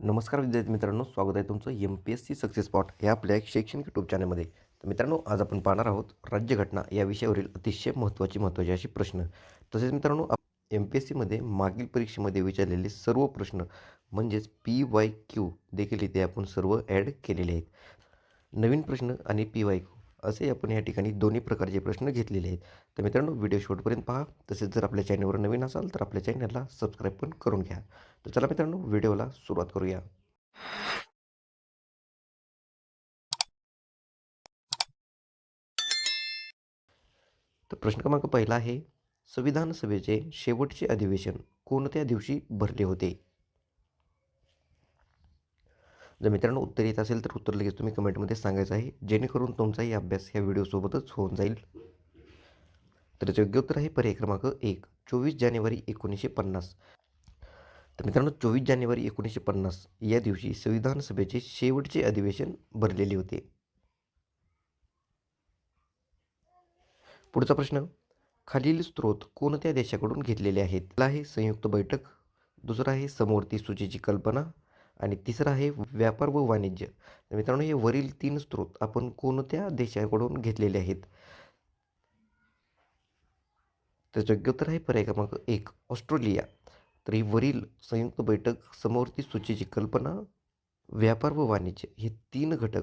नमस्कार विद्यार्थी मित्रांनो स्वागत आहे तुमचं M P S C success spot या आपल्या एक शैक्षणिक यूट्यूब चॅनलमध्ये तर मित्रांनो आज आपण पाहणार आहोत राज्यघटना या विषयावरील अतिशय महत्त्वाची महत्त्वाचे असे प्रश्न. तसेच मित्रांनो एम पी एस सीमध्ये मागील परीक्षेमध्ये विचारलेले सर्व प्रश्न म्हणजेच पी वाय क्यू देखील इथे आपण सर्व ॲड केलेले आहेत. नवीन प्रश्न आणि पी वाय क्यू असे आपण या ठिकाणी दोन्ही प्रकारचे प्रश्न घेतलेले आहेत. तर मित्रांनो व्हिडिओ शेवटपर्यंत पहा. तसेच जर आपल्या चॅनलवर नवीन असाल तर आपल्या चॅनलला सबस्क्राईब पण करून घ्या. तर चला मित्रांनो व्हिडिओला सुरुवात करूया. तर प्रश्न क्रमांक पहिला आहे संविधान सभेचे शेवटचे अधिवेशन कोणत्या दिवशी भरले होते? जर मित्रांनो उत्तर येत असेल तर उत्तर लगेच तुम्ही कमेंटमध्ये सांगायचं आहे. जेणेकरून तुमचाही अभ्यास ह्या व्हिडिओसोबतच होऊन जाईल. तर याचं योग्य उत्तर आहे पर्याय क्रमांक एक चोवीस जानेवारी एकोणीसशे पन्नास. तर मित्रांनो चोवीस जानेवारी एकोणीसशे पन्नास या दिवशी संविधान सभेचे शेवटचे अधिवेशन भरलेले होते. पुढचा प्रश्न खालील स्रोत कोणत्या देशाकडून घेतलेले आहेत? पहिला आहे संयुक्त बैठक दुसरा आहे समवर्ती सूचीची कल्पना आणि तिसरा आहे व्यापार व वाणिज्य. तर मित्रांनो हे वरील तीन स्रोत आपण कोणत्या देशाकडून घेतलेले आहेत? त्याचं योग्य उत्तर आहे पर्याय क्रमांक एक ऑस्ट्रेलिया. तर ही वरील संयुक्त बैठक समवर्ती सूचीची कल्पना व्यापार व वाणिज्य हे तीन घटक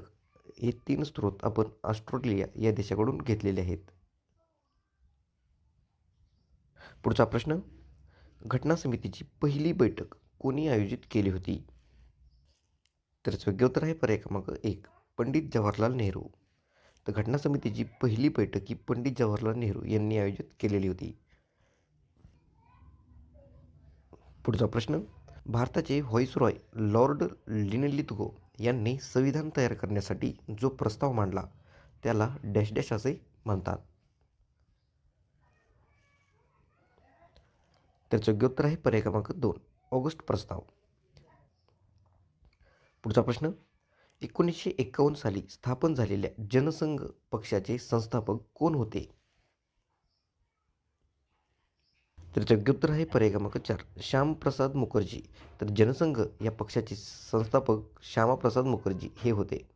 हे तीन स्रोत आपण ऑस्ट्रेलिया या देशाकडून घेतलेले आहेत. पुढचा प्रश्न घटना समितीची पहिली बैठक कोणी आयोजित केली होती? तर योग्य उत्तर आहे पर्याय क्रमांक एक पंडित जवाहरलाल नेहरू. तर घटना समितीची पहिली बैठक ही पंडित जवाहरलाल नेहरू यांनी आयोजित केलेली होती. पुढचा प्रश्न. भारताचे व्हॉइसरॉय लॉर्ड लिनलितगो यांनी संविधान तयार करण्यासाठी जो प्रस्ताव मांडला त्याला डॅश डॅश असे म्हणतात. त्याचं योग्य उत्तर आहे पर्याय क्रमांक दोन ऑगस्ट प्रस्ताव. पुढचा प्रश्न. एकोणीसशे एकावन्न साली स्थापन झालेल्या जनसंघ पक्षाचे संस्थापक कोण होते? तर योग्य उत्तर आहे पर्याय क्रमांक चार श्यामप्रसाद मुखर्जी. तर जनसंघ या पक्षाचे संस्थापक श्यामाप्रसाद मुखर्जी हे होते.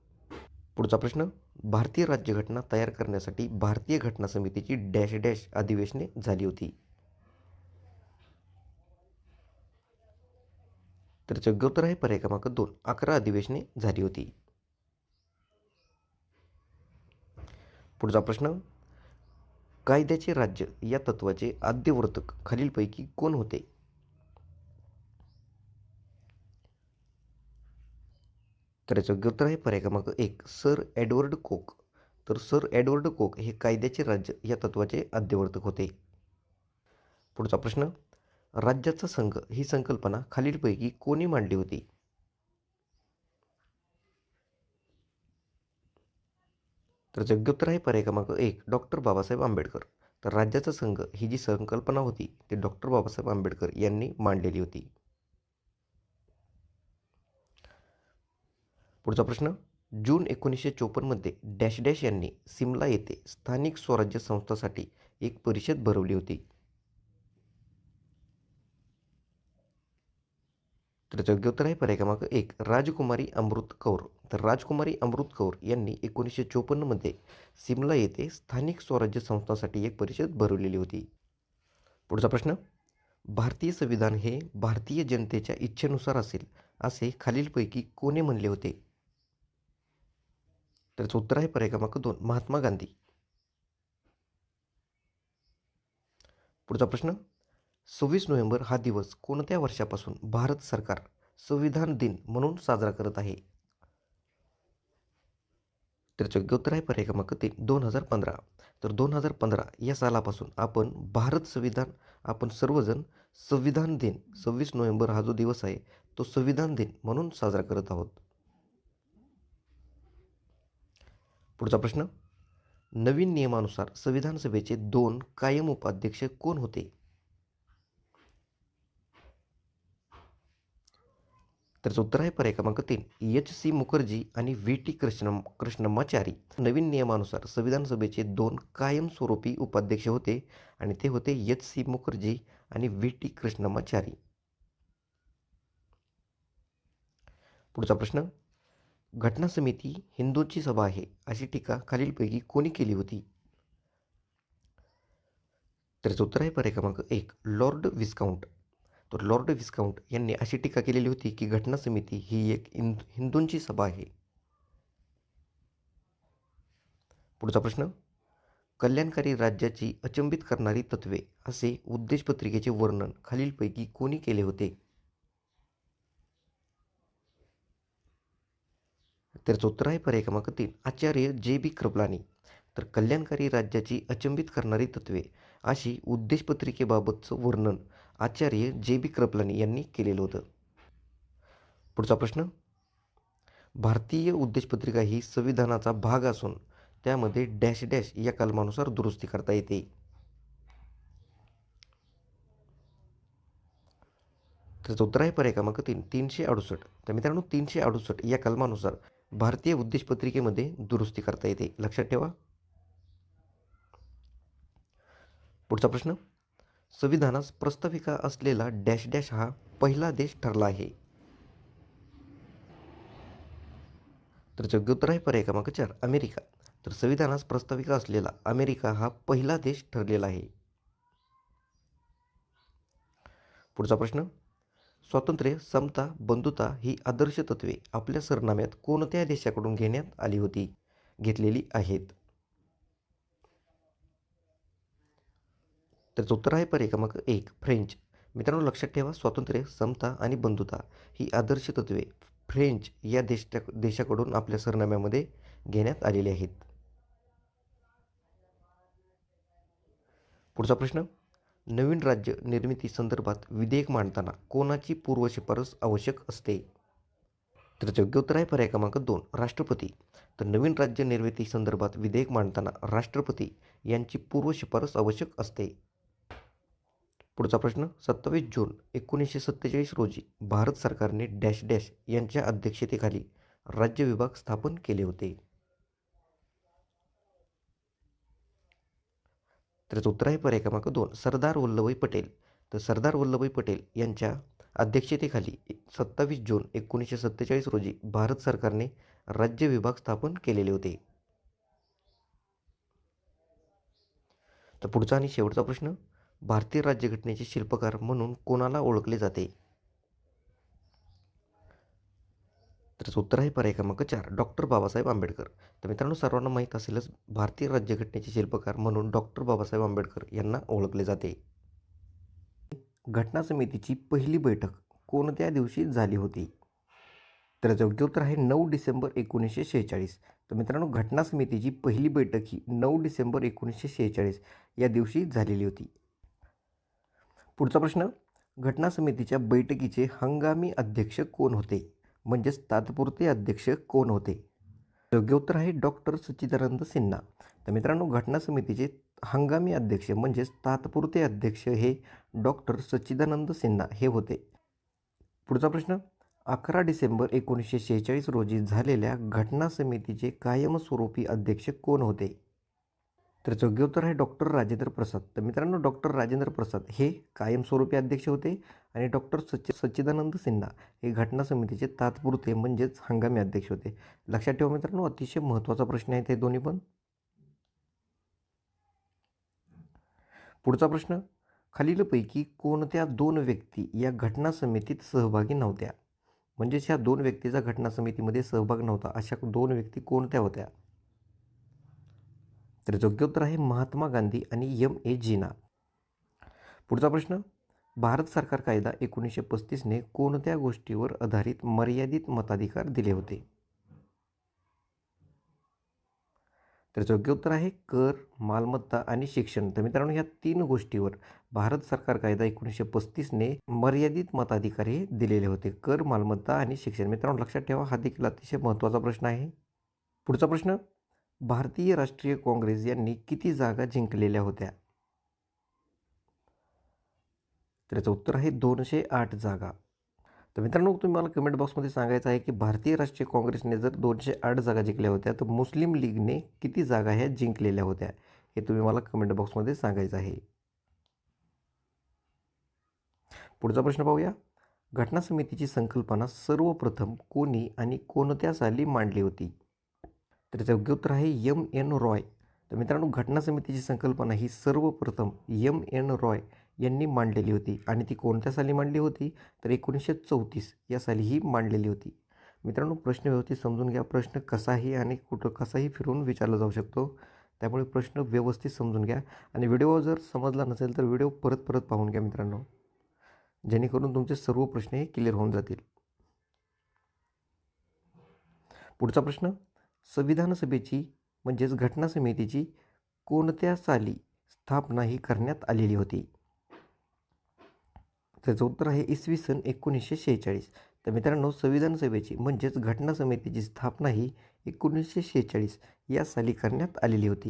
पुढचा प्रश्न भारतीय राज्यघटना तयार करण्यासाठी भारतीय घटना समितीची डॅश डॅश अधिवेशने झाली होती. तर योग्य उत्तर आहे पर्याय क्रमांक दोन. अकरा अधिवेशने झाली होती. पुढचा प्रश्न. कायद्याचे राज्य या तत्वाचे आद्यवर्तक खालीलपैकी कोण होते? तर याचं उत्तर आहे पर्याय क्रमांक एक. Sir Edward Coke. तर सर एडवर्ड कोक हे कायद्याचे राज्य या तत्वाचे आद्यवर्तक होते. पुढचा प्रश्न. राज्याचा संघ ही संकल्पना खालीलपैकी कोणी मांडली होती? तर योग्य उत्तर आहे पर्याय क्रमांक एक डॉक्टर बाबासाहेब आंबेडकर. तर राज्याचा संघ ही जी संकल्पना होती ती डॉक्टर बाबासाहेब आंबेडकर यांनी मांडलेली होती. पुढचा प्रश्न जून एकोणीसशे चोपन्नमध्ये डॅश डॅश यांनी सिमला येथे स्थानिक स्वराज्य संस्थासाठी एक परिषद भरवली होती. तर योग्य उत्तर आहे पर्याय क्रमांक एक राजकुमारी अमृत कौर. तर राजकुमारी अमृत कौर यांनी एकोणीसशे चोपन्नमध्ये सिमला येथे स्थानिक स्वराज्य संस्थांसाठी एक परिषद भरवलेली होती. पुढचा प्रश्न. भारतीय संविधान हे भारतीय जनतेच्या इच्छेनुसार असेल असे खालीलपैकी कोणी म्हणले होते? त्याचं उत्तर आहे पर्याय क्रमांक दोन महात्मा गांधी. पुढचा प्रश्न. सव्वीस नोव्हेंबर हा दिवस कोणत्या वर्षापासून भारत सरकार संविधान दिन म्हणून साजरा करत आहे? तर योग्य उत्तर आहे पर्याय क्रमांक तीन दोन हजार पंधरा. तर दोन हजार पंधरा या सालापासून आपण भारत संविधान आपण सर्वजण संविधान दिन सव्वीस नोव्हेंबर हा जो दिवस आहे तो संविधान दिन म्हणून साजरा करत आहोत. पुढचा प्रश्न. नवीन नियमानुसार संविधान सभेचे दोन कायम उपाध्यक्ष कोण होते? त्याचं उत्तर आहे पर्याय क्रमांक तीन एच सी मुखर्जी आणि व्ही टी कृष्ण कृष्णमाचारी. नवीन नियमानुसार संविधान सभेचे दोन कायमस्वरूपी उपाध्यक्ष होते आणि ते होते एच सी मुखर्जी आणि व्ही टी कृष्णमाचारी. पुढचा प्रश्न. घटना समिती हिंदूंची सभा आहे अशी टीका खालीलपैकी कोणी केली होती? त्याचं उत्तर आहे पर्याय क्रमांक एक लॉर्ड विस्काउंट. तर लॉर्ड विस्काउंट यांनी अशी टीका केलेली होती की घटना समिती ही एक हिंद हिंदूंची सभा आहे. पुढचा प्रश्न कल्याणकारी राज्याची अचंबित करणारी तत्वे असे उद्देशपत्रिकेचे वर्णन खालीलपैकी कोणी केले होते? त्याचं उत्तर आहे पर्याय क्रमांक तीन आचार्य जे बी कृपलानी तर कल्याणकारी राज्याची अचंबित करणारी तत्वे अशी उद्देशपत्रिकेबाबतचं वर्णन आचार्य जे बी कृपलानी यांनी केलेलं होतं. पुढचा प्रश्न. भारतीय उद्देशपत्रिका ही संविधानाचा भाग असून त्यामध्ये डॅश डॅश या कलमानुसार दुरुस्ती करता येते. त्याचं उत्तर आहे पर्याय क्रमांक तीन तीनशे अडुसष्ट. तर मित्रांनो तीनशे अडुसष्ट या कलमानुसार भारतीय उद्देशपत्रिकेमध्ये दुरुस्ती करता येते. लक्षात ठेवा. पुढचा प्रश्न. संविधानास प्रस्ताविका असलेला डॅश डॅश हा पहिला देश ठरला आहे. तर योग्य उत्तर आहे पर्याय क्रमांक चार अमेरिका. तर संविधानास प्रस्ताविका असलेला अमेरिका हा पहिला देश ठरलेला आहे. पुढचा प्रश्न. स्वातंत्र्य समता बंधुता ही आदर्श तत्वे आपल्या सरनाम्यात कोणत्या देशाकडून घेण्यात आली होती? घेतलेली आहेत. त्याचं उत्तर आहे पर्याय क्रमांक एक फ्रेंच. मित्रांनो लक्षात ठेवा स्वातंत्र्य समता आणि बंधुता ही आदर्श तत्वे फ्रेंच या देश देशाकडून आपल्या सरनाम्यामध्ये घेण्यात आलेली आहेत. पुढचा प्रश्न. नवीन राज्य निर्मिती संदर्भात विधेयक मांडताना कोणाची पूर्वशिफारस आवश्यक असते? तर योग्य उत्तर आहे पर्याय क्रमांक दोन राष्ट्रपती. तर नवीन राज्य निर्मिती संदर्भात विधेयक मांडताना राष्ट्रपती यांची पूर्वशिफारस आवश्यक असते. पुढचा प्रश्न सत्तावीस जून एकोणीसशे सत्तेचाळीस रोजी भारत सरकारने डॅश डॅश यांच्या अध्यक्षतेखाली राज्य विभाग स्थापन केले होते. त्याचं उत्तर आहे पर्याय क्रमांक दोन सरदार वल्लभभाई पटेल. तर सरदार वल्लभभाई पटेल यांच्या अध्यक्षतेखाली सत्तावीस जून एकोणीसशे सत्तेचाळीस रोजी भारत सरकारने राज्य विभाग स्थापन केलेले होते. तर पुढचा आणि शेवटचा प्रश्न भारतीय राज्यघटनेचे शिल्पकार म्हणून कोणाला ओळखले जाते? तर उत्तर आहे पर्याय क्रमांक चार डॉक्टर बाबासाहेब आंबेडकर. तर मित्रांनो सर्वांना माहीत असेलच भारतीय राज्यघटनेचे शिल्पकार म्हणून डॉक्टर बाबासाहेब आंबेडकर यांना ओळखले जाते. घटना समितीची पहिली बैठक कोणत्या दिवशी झाली होती? तर योग्य उत्तर आहे नऊ डिसेंबर एकोणीसशे शेहेचाळीस. तर मित्रांनो घटना समितीची पहिली बैठक ही नऊ डिसेंबर एकोणीसशे शेहेचाळीस या दिवशी झालेली होती. पुढचा प्रश्न घटना समितीच्या बैठकीचे हंगामी अध्यक्ष कोण होते? म्हणजेच तात्पुरते अध्यक्ष कोण होते? योग्य उत्तर आहे डॉक्टर सच्चिदानंद सिन्हा. तर मित्रांनो घटना समितीचे हंगामी अध्यक्ष म्हणजेच तात्पुरते अध्यक्ष हे डॉक्टर सच्चिदानंद सिन्हा हे होते. पुढचा प्रश्न अकरा डिसेंबर एकोणीसशे शेहेचाळीस रोजी झालेल्या घटना समितीचे कायमस्वरूपी अध्यक्ष कोण होते? तर योग्य उत्तर आहे डॉक्टर राजेंद्र प्रसाद. तर मित्रांनो डॉक्टर राजेंद्र प्रसाद हे कायमस्वरूपी अध्यक्ष होते आणि डॉक्टर सच्चि सच्चिदानंद सिन्हा हे घटना समितीचे तात्पुरते म्हणजेच हंगामी अध्यक्ष होते. लक्षात ठेवा मित्रांनो अतिशय महत्त्वाचा प्रश्न आहे ते दोन्ही पण. पुढचा प्रश्न खालीलपैकी कोणत्या दोन व्यक्ती या घटना समितीत सहभागी नव्हत्या? म्हणजेच ह्या दोन व्यक्तीचा घटना समितीमध्ये सहभाग नव्हता. अशा दोन व्यक्ती कोणत्या होत्या? तर योग्य उत्तर आहे महात्मा गांधी आणि यम ए जिना. पुढचा प्रश्न भारत सरकार कायदा एकोणीसशे पस्तीसने कोणत्या गोष्टीवर आधारित मर्यादित मताधिकार दिले होते? तर योग्य उत्तर आहे कर मालमत्ता आणि शिक्षण. तर मित्रांनो ह्या तीन गोष्टीवर भारत सरकार कायदा एकोणीसशे पस्तीसने मर्यादित मताधिकार हे दिलेले होते. कर मालमत्ता आणि शिक्षण. मित्रांनो लक्षात ठेवा हा देखील अतिशय महत्त्वाचा प्रश्न आहे. पुढचा प्रश्न भारतीय राष्ट्रीय काँग्रेस यांनी किती जागा जिंकलेल्या होत्या? तर याचं उत्तर आहे दोनशे आठ जागा. तर मित्रांनो तुम्ही मला कमेंट बॉक्समध्ये सांगायचं आहे की भारतीय राष्ट्रीय काँग्रेसने जर दोनशे आठ जागा जिंकल्या होत्या तर मुस्लिम लीगने किती जागा ह्या जिंकलेल्या होत्या? हे तुम्ही मला कमेंट बॉक्समध्ये सांगायचं आहे. पुढचा प्रश्न पाहूया. घटना समितीची संकल्पना सर्वप्रथम कोणी आणि कोणत्या साली मांडली होती? तर त्याचं योग्य उत्तर आहे यम एन रॉय. तर मित्रांनो घटना समितीची संकल्पना ही सर्वप्रथम यम एन रॉय यांनी मांडलेली होती. आणि ती कोणत्या साली मांडली होती? तर एकोणीसशे चौतीस या साली ही मांडलेली होती. मित्रांनो प्रश्न व्यवस्थित समजून घ्या. प्रश्न कसाही आणि कुठं कसाही फिरवून विचारला जाऊ शकतो. त्यामुळे प्रश्न व्यवस्थित समजून घ्या. आणि व्हिडिओ जर समजला नसेल तर व्हिडिओ परत परत पाहून घ्या मित्रांनो. जेणेकरून तुमचे सर्व प्रश्न हे क्लिअर होऊन जातील. पुढचा प्रश्न. संविधान सभेची म्हणजेच घटना समितीची कोणत्या साली स्थापना ही करण्यात आलेली होती? त्याचं उत्तर आहे इसवी सन एकोणीसशे शेहेचाळीस. तर मित्रांनो संविधान सभेची म्हणजेच घटना समितीची स्थापना ही एकोणीसशे शेहेचाळीस या साली करण्यात आलेली होती.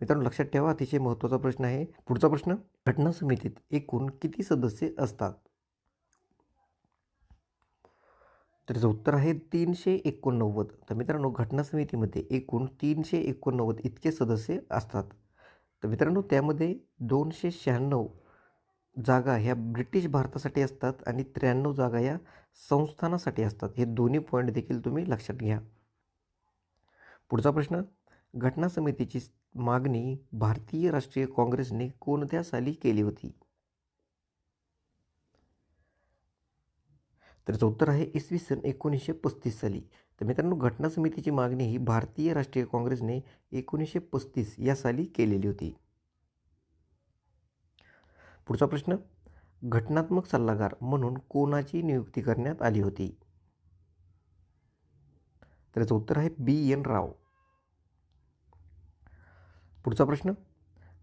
मित्रांनो लक्षात ठेवा अतिशय महत्त्वाचा प्रश्न आहे. पुढचा प्रश्न घटना समितीत एकूण किती सदस्य असतात? तर त्याचं उत्तर आहे तीनशे एकोणनव्वद. तर मित्रांनो घटना समितीमध्ये एकूण तीनशे एकोणनव्वद इतके सदस्य असतात. तर मित्रांनो त्यामध्ये दोनशे शहाण्णव जागा ह्या ब्रिटिश भारतासाठी असतात आणि त्र्याण्णव जागा या संस्थानासाठी असतात. हे दोन्ही पॉईंट देखील तुम्ही लक्षात घ्या. पुढचा प्रश्न घटना समितीची मागणी भारतीय राष्ट्रीय काँग्रेसने कोणत्या साली केली होती? त्याचं उत्तर आहे इसवी सन एकोणीसशे पस्तीस साली. तर मित्रांनो घटना समितीची मागणी ही भारतीय राष्ट्रीय काँग्रेसने एकोणीसशे पस्तीस या साली केलेली होती. पुढचा प्रश्न घटनात्मक सल्लागार म्हणून कोणाची नियुक्ती करण्यात आली होती? तर याचं उत्तर आहे बी. एन. राव. पुढचा प्रश्न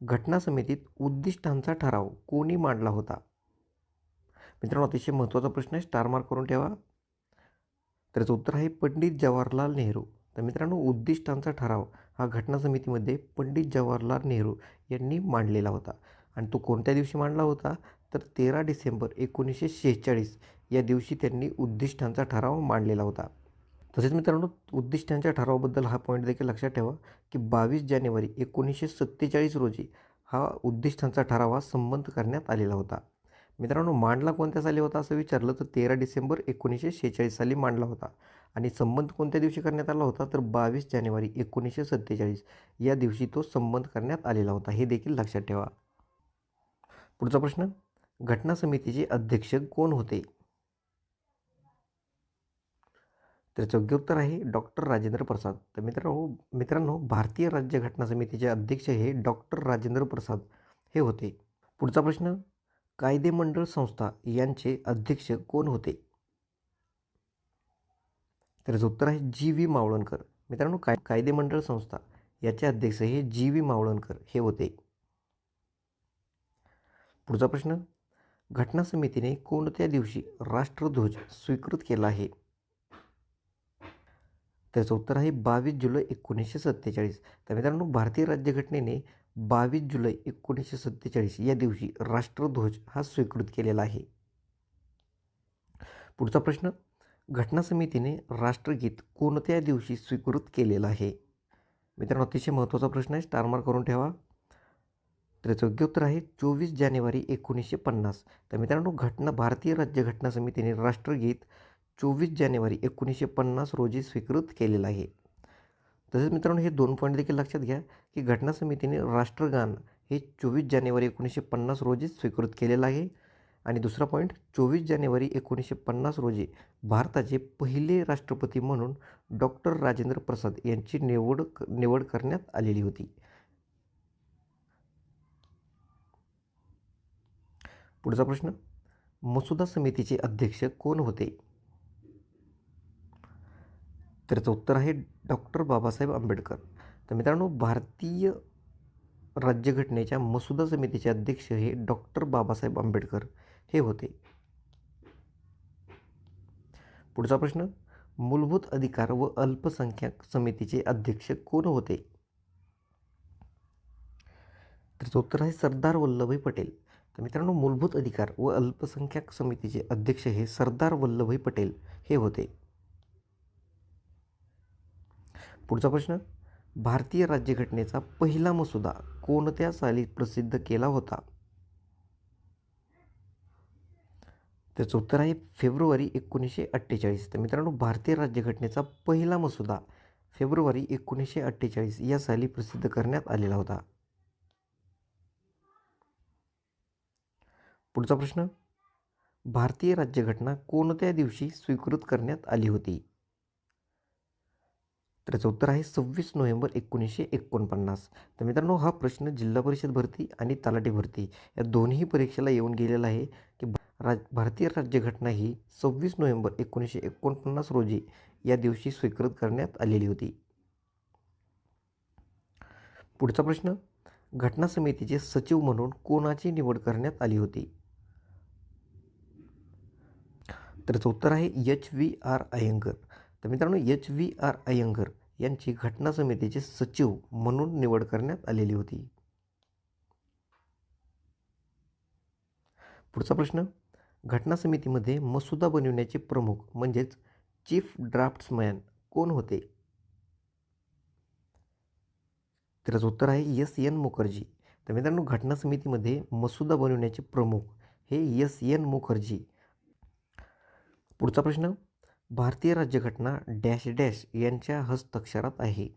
घटना समितीत उद्दिष्टांचा ठराव कोणी मांडला होता? मित्रांनो अतिशय महत्त्वाचा प्रश्न आहे. स्टार मार्क करून ठेवा. तर याचं उत्तर आहे पंडित जवाहरलाल नेहरू. तर मित्रांनो उद्दिष्टांचा ठराव हा घटना समितीमध्ये पंडित जवाहरलाल नेहरू यांनी मांडलेला होता. आणि तो कोणत्या दिवशी मांडला होता? तर तेरा डिसेंबर एकोणीसशे शेहेचाळीस या दिवशी त्यांनी उद्दिष्टांचा ठराव मांडलेला होता. तसेच मित्रांनो उद्दिष्टांच्या ठरावाबद्दल हा पॉईंट देखील लक्षात ठेवा की बावीस जानेवारी एकोणीसशे सत्तेचाळीस रोजी हा उद्दिष्टांचा ठराव हा संबंध करण्यात आलेला होता. मित्रांनो मांडला कोणत्या साली होता असं विचारलं तर तेरा डिसेंबर एकोणीसशे शेहेचाळीस साली मांडला होता. आणि संबंध कोणत्या दिवशी करण्यात आला होता तर बावीस जानेवारी एकोणीसशे सत्तेचाळीस या दिवशी तो संबंध करण्यात आलेला होता. हे देखील लक्षात ठेवा. पुढचा प्रश्न घटना समितीचे अध्यक्ष कोण होते? तर योग्य उत्तर आहे डॉक्टर राजेंद्र प्रसाद. तर मित्रांनो मित्रांनो भारतीय राज्य घटना समितीचे अध्यक्ष हे डॉक्टर राजेंद्र प्रसाद हे होते. पुढचा प्रश्न कायदेमंडळ संस्था यांचे अध्यक्ष कोण होते? त्याचं उत्तर आहे जी व्ही मावळणकर. मित्रांनो काय कायदेमंडळ संस्था याचे अध्यक्ष हे जी व्ही मावळणकर हे होते. पुढचा प्रश्न घटना समितीने कोणत्या दिवशी राष्ट्रध्वज स्वीकृत केला आहे? त्याचं उत्तर आहे बावीस जुलै एकोणीसशे सत्तेचाळीस. तर मित्रांनो भारतीय राज्यघटनेने बावीस जुलै एकोणीसशे सत्तेचाळीस या दिवशी राष्ट्रध्वज हा स्वीकृत केलेला आहे. पुढचा प्रश्न घटना समितीने राष्ट्रगीत कोणत्या दिवशी स्वीकृत केलेलं आहे? मित्रांनो अतिशय महत्त्वाचा प्रश्न आहे स्टारमार करून ठेवा. तर याचं योग्य उत्तर आहे चोवीस जानेवारी एकोणीसशे पन्नास. तर मित्रांनो घटना भारतीय राज्य घटना समितीने राष्ट्रगीत चोवीस जानेवारी एकोणीसशे पन्नास रोजी स्वीकृत केलेलं आहे. तसेच मित्रांनो हे दोन पॉईंट देखील लक्षात घ्या की घटना समितीने राष्ट्रगान हे चोवीस जानेवारी एकोणीसशे पन्नास रोजी स्वीकृत केलेलं आहे. आणि दुसरा पॉईंट चोवीस जानेवारी एकोणीसशे पन्नास रोजी भारताचे पहिले राष्ट्रपती म्हणून डॉक्टर राजेंद्र प्रसाद यांची निवड निवड करण्यात आलेली होती. पुढचा प्रश्न मसुदा समितीचे अध्यक्ष कोण होते? तर याचं उत्तर आहे डॉक्टर बाबासाहेब आंबेडकर. तर मित्रांनो भारतीय राज्यघटनेच्या मसुदा समितीचे अध्यक्ष हे डॉक्टर बाबासाहेब आंबेडकर हे होते. पुढचा प्रश्न मूलभूत अधिकार व अल्पसंख्याक समितीचे अध्यक्ष कोण होते? तर उत्तर आहे सरदार वल्लभभाई पटेल. तर मित्रांनो मूलभूत अधिकार व अल्पसंख्याक समितीचे अध्यक्ष हे सरदार वल्लभभाई पटेल हे होते. पुढचा प्रश्न. भारतीय राज्यघटनेचा पहिला मसुदा कोणत्या साली प्रसिद्ध केला होता? त्याचं उत्तर आहे फेब्रुवारी एकोणीसशे अठ्ठेचाळीस. तर मित्रांनो भारतीय राज्यघटनेचा पहिला मसुदा फेब्रुवारी एकोणीसशे अठ्ठेचाळीस या साली प्रसिद्ध करण्यात आलेला होता. पुढचा प्रश्न. भारतीय राज्यघटना कोणत्या दिवशी स्वीकृत करण्यात आली होती? त्याचं उत्तर आहे सव्वीस नोव्हेंबर एकोणीसशे एकोणपन्नास. तर मित्रांनो हा प्रश्न जिल्हा परिषद भरती आणि तलाठी भरती या दोन्ही परीक्षेला येऊन गेलेला आहे की राज भारतीय राज्यघटना ही सव्वीस नोव्हेंबर एकोणीसशे एकोणपन्नास रोजी या दिवशी स्वीकृत करण्यात आलेली होती. पुढचा प्रश्न घटना समितीचे सचिव म्हणून कोणाची निवड करण्यात आली होती? तर त्याचं उत्तर आहे एच व्ही आर अय्यंगर तर मित्रांनो एच व्ही आर अय्यंगर यांची घटना समितीचे सचिव म्हणून निवड करण्यात आलेली होती. पुढचा प्रश्न घटना समितीमध्ये मसुदा बनविण्याचे प्रमुख म्हणजेच चीफ ड्राफ्ट्समॅन कोण होते? त्याचं उत्तर आहे एस एन मुखर्जी. तर मित्रांनो घटना समितीमध्ये मसुदा बनविण्याचे प्रमुख हे एस एन मुखर्जी. पुढचा प्रश्न भारतीय राज्यघटना डॅश डॅश यांच्या हस्ताक्षरात आहे.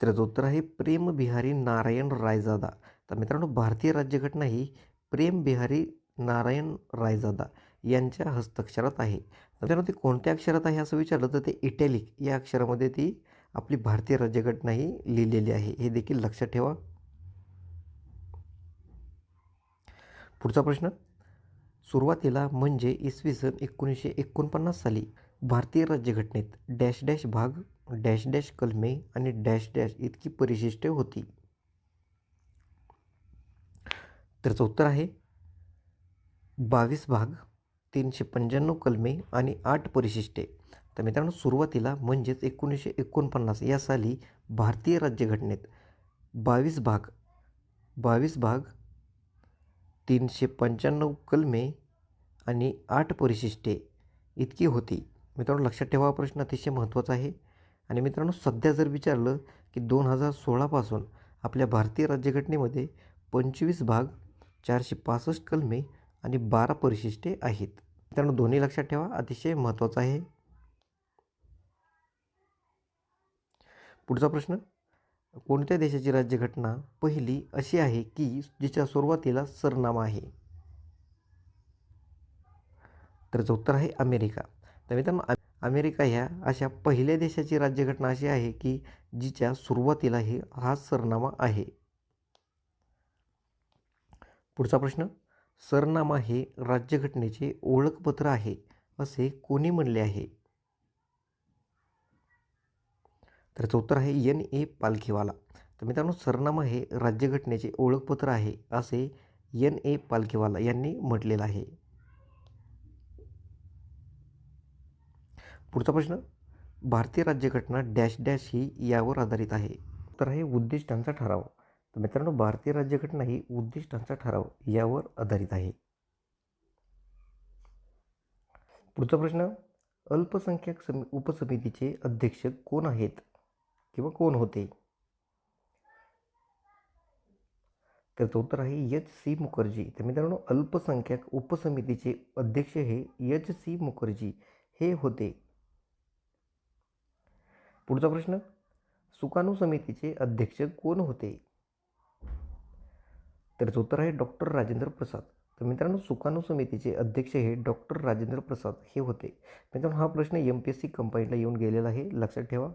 त्याचं उत्तर आहे प्रेम बिहारी नारायण रायजादा. तर मित्रांनो भारतीय राज्यघटना ही प्रेम बिहारी नारायण रायजादा यांच्या हस्ताक्षरात आहे. तर मित्रांनो ती कोणत्या अक्षरात आहे असं विचारलं तर ते इटॅलिक या अक्षरामध्ये ती आपली भारतीय राज्यघटना ही लिहिलेली आहे. हे देखील लक्षात ठेवा. पुढचा प्रश्न सुरुवातीला म्हणजे इसवी सन एकोणीसशे एकोणपन्नास साली भारतीय राज्यघटनेत डॅश डॅश भाग डॅश डॅश कलमे आणि डॅश डॅश इतकी परिशिष्टे होती. त्याचं उत्तर आहे बावीस भाग तीनशे पंच्याण्णव कलमे आणि आठ परिशिष्टे. तर मित्रांनो सुरुवातीला म्हणजेच एकोणीसशे एकोणपन्नास या साली भारतीय राज्यघटनेत बावीस भाग बावीस भाग तीनशे पंच्याण्णव कलमे आणि आठ परिशिष्टे इतकी होती. मित्रांनो लक्षात ठेवा हा प्रश्न अतिशय महत्त्वाचा आहे. आणि मित्रांनो सध्या जर विचारलं की दोन हजार सोळापासून आपल्या भारतीय राज्यघटनेमध्ये पंचवीस भाग चारशे पासष्ट कलमे आणि बारा परिशिष्टे आहेत. मित्रांनो दोन्ही लक्षात ठेवा अतिशय महत्त्वाचं आहे. पुढचा प्रश्न कोणत्या देशाची राज्यघटना पहिली अशी आहे की जिच्या सुरुवातीला सरनामा आहे? तर उत्तर आहे अमेरिका. तर मित्रांनो अमेरिका ह्या अशा पहिल्या देशाची राज्यघटना अशी आहे की जिच्या सुरुवातीला हे हा सरनामा आहे. पुढचा प्रश्न सरनामा हे राज्यघटनेचे ओळखपत्र आहे असे कोणी म्हणले आहे? त्याचं उत्तर आहे एन. ए. पालखीवाला. तर मित्रांनो सरनामा हे राज्यघटनेचे ओळखपत्र आहे असे एन. ए. पालखीवाला यांनी म्हटलेलं आहे. पुढचा प्रश्न भारतीय राज्यघटना डॅश डॅश ही यावर आधारित आहे. तर आहे उद्दिष्टांचा ठराव. तर मित्रांनो भारतीय राज्यघटना ही उद्दिष्टांचा ठराव यावर आधारित आहे. पुढचा प्रश्न अल्पसंख्याक समी उपसमितीचे अध्यक्ष कोण आहेत किंवा कोण होते? त्याचं उत्तर आहे एच सी मुखर्जी. तर मित्रांनो अल्पसंख्याक उपसमितीचे अध्यक्ष हे एच सी मुखर्जी हे होते. पुढचा प्रश्न सुकाणू समितीचे अध्यक्ष कोण होते? तर उत्तर आहे डॉक्टर राजेंद्र प्रसाद. तर मित्रांनो सुकाणू समितीचे अध्यक्ष हे डॉक्टर राजेंद्र प्रसाद हे होते. मित्रांनो हा प्रश्न एम पी एस सी कंपनीला येऊन गेलेला आहे. लक्षात ठेवा.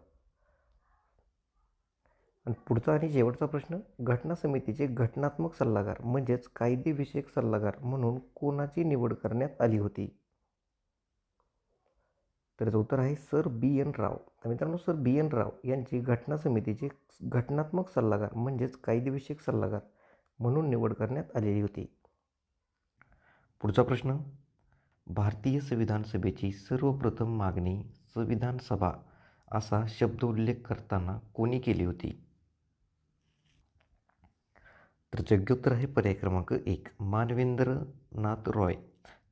आणि पुढचा आणि शेवटचा प्रश्न घटना समितीचे घटनात्मक सल्लागार म्हणजेच कायदेविषयक सल्लागार म्हणून कोणाची निवड करण्यात आली होती? तर याचं उत्तर आहे सर बी एन राव. तर मित्रांनो सर बी एन राव यांची घटना समितीचे घटनात्मक सल्लागार म्हणजेच कायदेविषयक सल्लागार म्हणून निवड करण्यात आलेली होती. पुढचा प्रश्न. भारतीय संविधान सभेची सर्वप्रथम मागणी संविधान सभा असा शब्द उल्लेख करताना कोणी केली होती? तर योग्योत्तर आहे पर्याय क्रमांक एक. मानवेंद्रनाथ रॉय.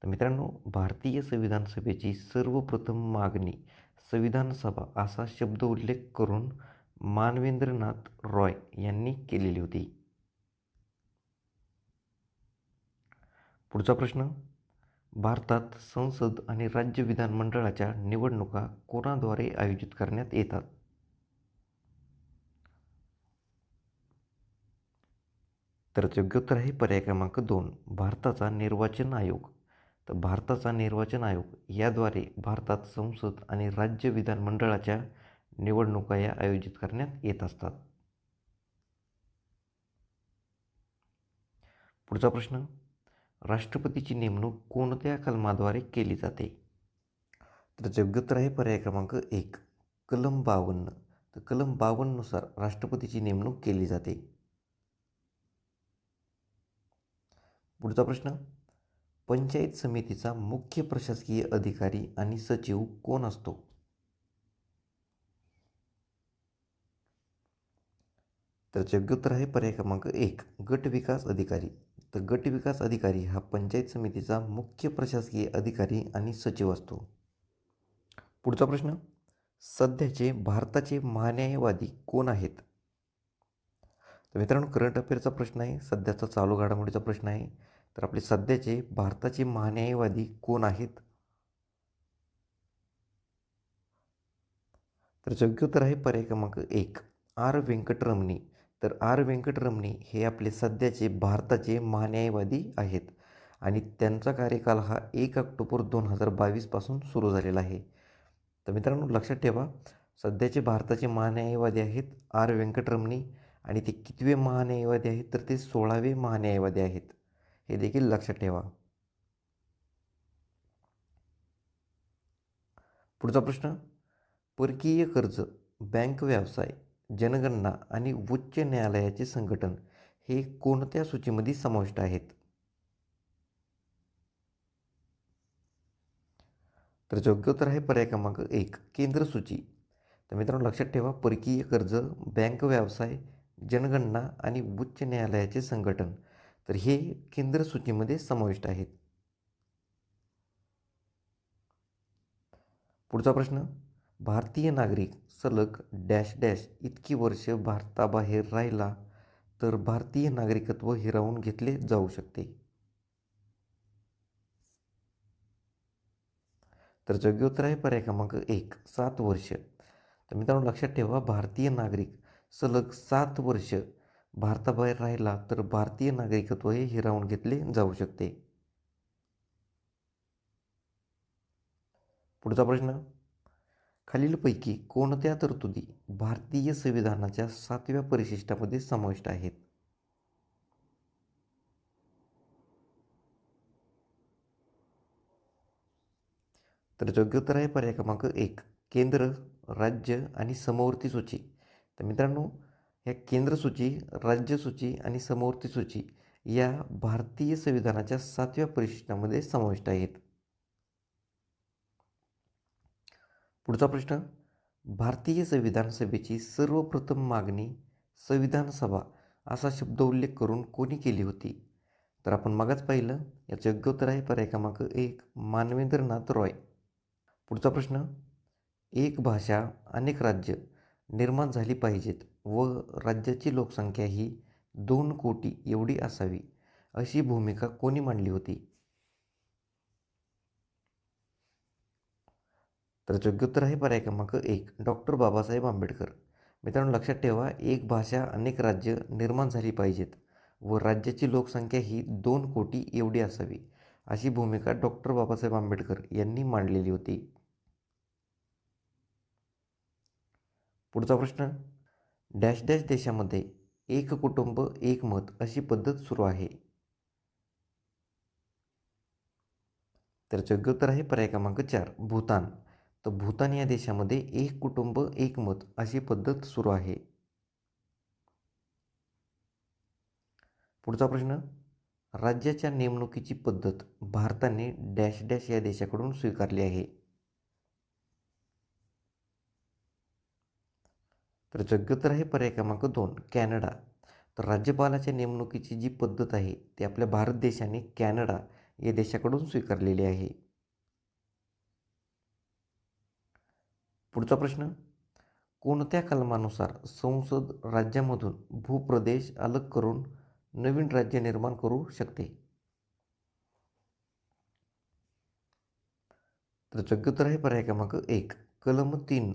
तर मित्रांनो भारतीय संविधान सभेची सर्वप्रथम मागणी संविधान सभा असा शब्द उल्लेख करून मानवेंद्रनाथ रॉय यांनी केलेली होती. पुढचा प्रश्न भारतात संसद आणि राज्य विधानमंडळाच्या निवडणुका कोणाद्वारे आयोजित करण्यात येतात? तर योग्य उत्तर आहे पर्याय क्रमांक दोन भारताचा निर्वाचन आयोग. तर भारताचा निर्वाचन आयोग याद्वारे भारतात संसद आणि राज्य विधानमंडळाच्या निवडणुका या आयोजित करण्यात येत असतात. पुढचा प्रश्न राष्ट्रपतीची नेमणूक कोणत्या कलमाद्वारे केली जाते? तर जगत्र हे आहे पर्याय क्रमांक एक कलम बावन्न. तर कलम बावन्ननुसार राष्ट्रपतीची नेमणूक केली जाते. पुढचा प्रश्न पंचायत समितीचा मुख्य प्रशासकीय अधिकारी आणि सचिव कोण असतो? तर योग्य उत्तर आहे पर्याय क्रमांक एक गट विकास अधिकारी. तर गट विकास अधिकारी हा पंचायत समितीचा मुख्य प्रशासकीय अधिकारी आणि सचिव असतो. पुढचा प्रश्न सध्याचे भारताचे महान्यायवादी कोण आहेत? तर मित्रांनो करंट अफेअरचा प्रश्न आहे सध्याचा चालू घडामोडीचा प्रश्न आहे. तर आपले सध्याचे भारताचे महान्यायवादी कोण आहेत? तर योग्य उत्तर आहे पर्याय क्रमांक एक. आर. व्यंकटरमणी. तर आर. व्यंकटरमणी हे आपले सध्याचे भारताचे महान्यायवादी आहेत आणि त्यांचा कार्यकाल हा एक ऑक्टोबर दोन हजार बावीसपासून सुरू झालेला आहे. तर मित्रांनो लक्षात ठेवा सध्याचे भारताचे महान्यायवादी आहेत आर. व्यंकटरमणी आणि ते कितवे महान्यायवादी आहेत? तर ते सोळावे महान्यायवादी आहेत. हे देखील लक्षात ठेवा. पुढचा प्रश्न परकीय कर्ज बँक व्यवसाय जनगणना आणि उच्च न्यायालयाचे संघटन हे कोणत्या सूचीमध्ये समाविष्ट आहेत? तर योग्य उत्तर आहे पर्याय क्रमांक एक केंद्र सूची. तर मित्रांनो लक्षात ठेवा परकीय कर्ज बँक व्यवसाय जनगणना आणि उच्च न्यायालयाचे संघटन तर हे केंद्र सूचीमध्ये समाविष्ट आहेत. पुढचा प्रश्न भारतीय नागरिक सलग डॅश डॅश इतकी वर्ष भारताबाहेर राहिला तर भारतीय नागरिकत्व हिरावून घेतले जाऊ शकते. तर योग्य उत्तर आहे पर्याय क्रमांक एक सात वर्ष. तर मित्रांनो लक्षात ठेवा भारतीय नागरिक सलग सात वर्ष भारताबाहेर राहिला तर भारतीय नागरिकत्व हे हिरावून घेतले जाऊ शकते. पुढचा प्रश्न. खालीलपैकी कोणत्या तरतुदी भारतीय संविधानाच्या सातव्या परिशिष्टामध्ये समाविष्ट आहेत? तर योग्य उत्तर आहे पर्याय क्रमांक एक केंद्र राज्य आणि समवर्ती सूची. तर मित्रांनो ह्या केंद्र सूची राज्य सूची आणि समवर्ती सूची या भारतीय संविधानाच्या सातव्या परिशिष्टामध्ये समाविष्ट आहेत. पुढचा प्रश्न भारतीय संविधान सभेची सर्वप्रथम मागणी संविधान सभा असा शब्द उल्लेख करून कोणी केली होती? तर आपण मागच पाहिलं याचं योग्य उत्तर आहे पर्याय क्रमांक एक मानवेंद्रनाथ रॉय. पुढचा प्रश्न एक भाषा अनेक राज्य निर्माण झाली पाहिजेत. व राज्याची लोकसंख्या ही दोन कोटी एवढी असावी अशी भूमिका कोणी मांडली होती? तर योग्य उत्तर आहे पर्याय क्रमांक एक डॉक्टर बाबासाहेब आंबेडकर. मित्रांनो लक्षात ठेवा एक भाषा अनेक राज्य निर्माण झाली पाहिजेत व राज्याची लोकसंख्या ही दोन कोटी एवढी असावी अशी भूमिका डॉक्टर बाबासाहेब आंबेडकर यांनी मांडलेली होती. पुढचा प्रश्न डॅश डॅश देशामध्ये एक कुटुंब एक मत अशी पद्धत सुरू आहे. तर योग्य उत्तर आहे पर्याय क्रमांक चार भूतान. तर भूतान या देशामध्ये एक कुटुंब एक मत अशी पद्धत सुरू आहे. पुढचा प्रश्न राज्याच्या नेमणुकीची पद्धत भारताने डॅश डॅश या देशाकडून स्वीकारली आहे. तर योग्योत्तर आहे पर्याय क्रमांक दोन कॅनडा. तर राज्यपालाच्या नेमणुकीची जी पद्धत आहे ती आपल्या भारत देशाने कॅनडा या देशाकडून स्वीकारलेली आहे. पुढचा प्रश्न. कोणत्या कलमानुसार संसद राज्यामधून भूप्रदेश अलग करून नवीन राज्य निर्माण करू शकते? तर योग्योत्तर आहे पर्याय क्रमांक एक कलम तीन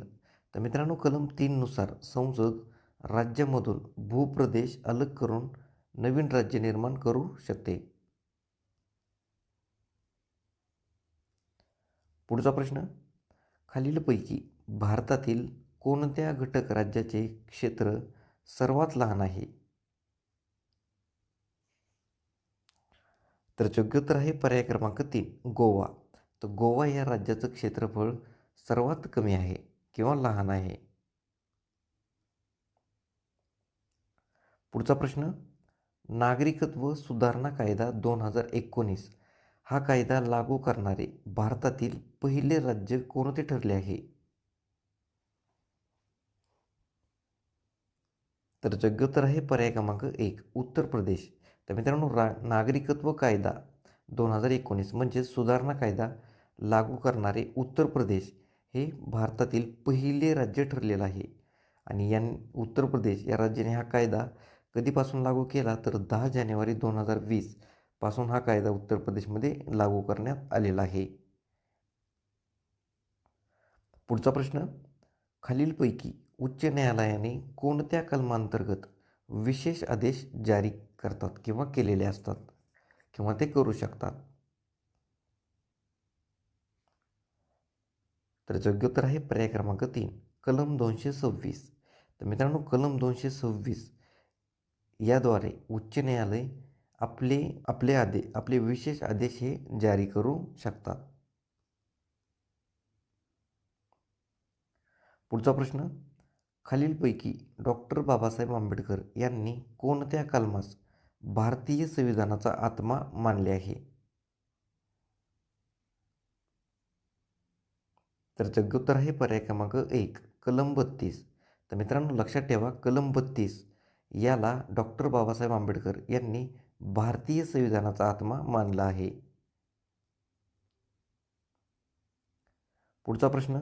तर मित्रांनो कलम तीननुसार संसद राज्यामधून भूप्रदेश अलग करून नवीन राज्य निर्माण करू शकते. पुढचा प्रश्न खालीलपैकी भारतातील कोणत्या घटक राज्याचे क्षेत्र सर्वात लहान आहे? तर योग्य उत्तर आहे पर्याय क्रमांक तीन गोवा. तर गोवा या राज्याचं क्षेत्रफळ सर्वात कमी आहे. किंवा लहान आहे पुढचा प्रश्न नागरिकत्व सुधारणा कायदा दोन हजार एकोणीस. हा कायदा लागू करणारे भारतातील पहिले राज्य कोणते ठरले आहे? तर जगतर उत्तर आहे पर्याय क्रमांक एक उत्तर प्रदेश. तर मित्रांनो रा नागरिकत्व कायदा दोन हजार एकोणीस म्हणजे सुधारणा कायदा लागू करणारे उत्तर प्रदेश. हे भारतातील पहिले राज्य ठरलेलं आहे. आणि या उत्तर प्रदेश या राज्याने हा कायदा कधीपासून लागू केला? तर दहा जानेवारी दोन हजार वीसपासून हा कायदा उत्तर प्रदेशमध्ये लागू करण्यात आलेला आहे. पुढचा प्रश्न खालीलपैकी उच्च न्यायालयाने कोणत्या कलमांतर्गत विशेष आदेश जारी करतात किंवा केलेले असतात? किंवा ते करू शकतात? तर योग्य उत्तर आहे पर्याय क्रमांक तीन कलम दोनशे सव्वीस. तर मित्रांनो कलम दोनशे सव्वीस याद्वारे उच्च न्यायालय आपले आपले आदेश आपले विशेष आदेश हे जारी करू शकतात. पुढचा प्रश्न खालीलपैकी डॉक्टर बाबासाहेब आंबेडकर यांनी कोणत्या कलमास भारतीय संविधानाचा आत्मा मानले आहे? तर योग्य आहे पर्याय क्रमांक एक कलम बत्तीस. तर मित्रांनो लक्षात ठेवा कलम बत्तीस याला डॉक्टर बाबासाहेब आंबेडकर यांनी भारतीय संविधानाचा आत्मा मानला आहे. पुढचा प्रश्न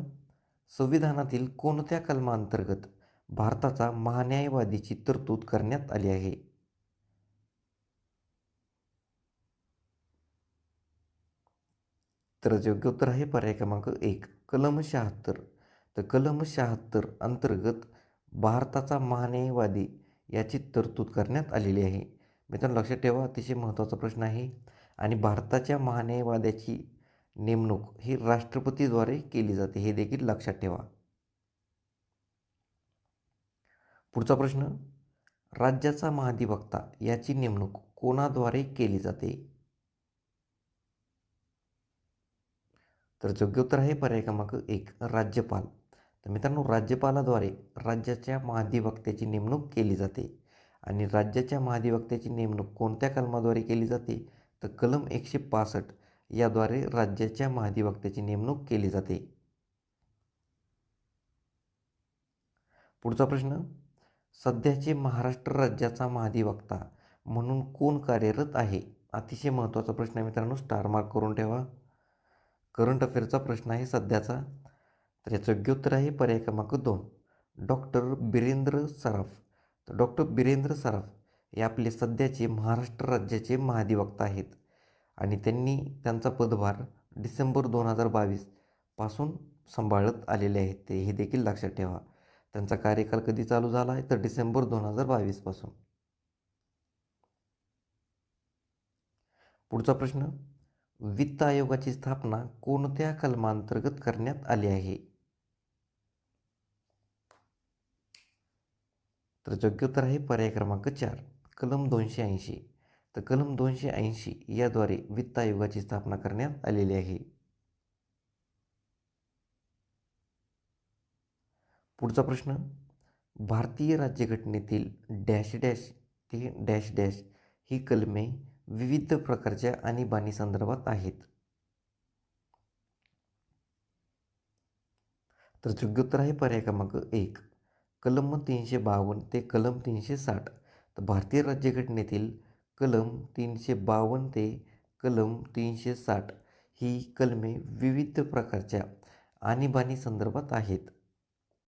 संविधानातील कोणत्या कलमांतर्गत भारताचा महान्यायवादीची तरतूद करण्यात आली आहे? तर योग्य उत्तर आहे पर्याय क्रमांक एक कलम शहात्तर तर कलम शहात्तर अंतर्गत भारताचा महान्यायवादी याची तरतूद करण्यात आलेली आहे. मित्रांनो लक्षात ठेवा अतिशय महत्त्वाचा प्रश्न आहे. आणि भारताच्या महान्यायवाद्याची नेमणूक ही राष्ट्रपतीद्वारे केली जाते हे देखील लक्षात ठेवा. पुढचा प्रश्न राज्याचा महाधिवक्ता याची नेमणूक कोणाद्वारे केली जाते? तर योग्य उत्तर आहे पर्याय क्रमांक एक राज्यपाल. तर मित्रांनो राज्यपालाद्वारे राज्याच्या महाधिवक्त्याची नेमणूक केली जाते आणि राज्याच्या महाधिवक्त्याची नेमणूक कोणत्या कलमाद्वारे केली जाते? तर कलम एकशे पासष्ट याद्वारे राज्याच्या महाधिवक्त्याची नेमणूक केली जाते. पुढचा प्रश्न सध्याचे महाराष्ट्र राज्याचा महाधिवक्ता म्हणून कोण कार्यरत आहे? अतिशय महत्त्वाचा प्रश्न आहे मित्रांनो स्टार मार्क करून ठेवा. करंट अफेअरचा प्रश्न आहे सध्याचा. तर याचं योग्य उत्तर आहे पर्याय क्रमांक दोन. डॉक्टर बिरेंद्र सराफ. तर डॉक्टर बिरेंद्र सराफ हे आपले सध्याचे महाराष्ट्र राज्याचे महाधिवक्ता आहेत. आणि त्यांनी त्यांचा पदभार डिसेंबर दोन हजार बावीसपासून सांभाळत आलेले आहेत. ते हे देखील लक्षात ठेवा. त्यांचा कार्यकाल कधी चालू झाला आहे? तर डिसेंबर दोन हजार बावीसपासून पुढचा प्रश्न. वित्त आयोगाची स्थापना कोणत्या कलमांतर्गत करण्यात आली आहे? तर योग्य उत्तर आहे पर्याय क्रमांक चार कलम दोनशे ऐंशी. तर कलम दोनशे ऐंशी याद्वारे वित्त आयोगाची स्थापना करण्यात आलेली आहे. पुढचा प्रश्न भारतीय राज्यघटनेतील डॅश डॅश ते डॅश डॅश ही कलमे विविध प्रकारच्या आणीबाणी संदर्भात आहेत. तर योग्य उत्तर आहे पर्याय क्रमांक एक. कलम तीनशे बावन्न ते कलम तीनशे साठ. तर भारतीय राज्यघटनेतील कलम तीनशे बावन्न ते कलम तीनशे साठ ही कलमे विविध प्रकारच्या आणीबाणी संदर्भात आहेत.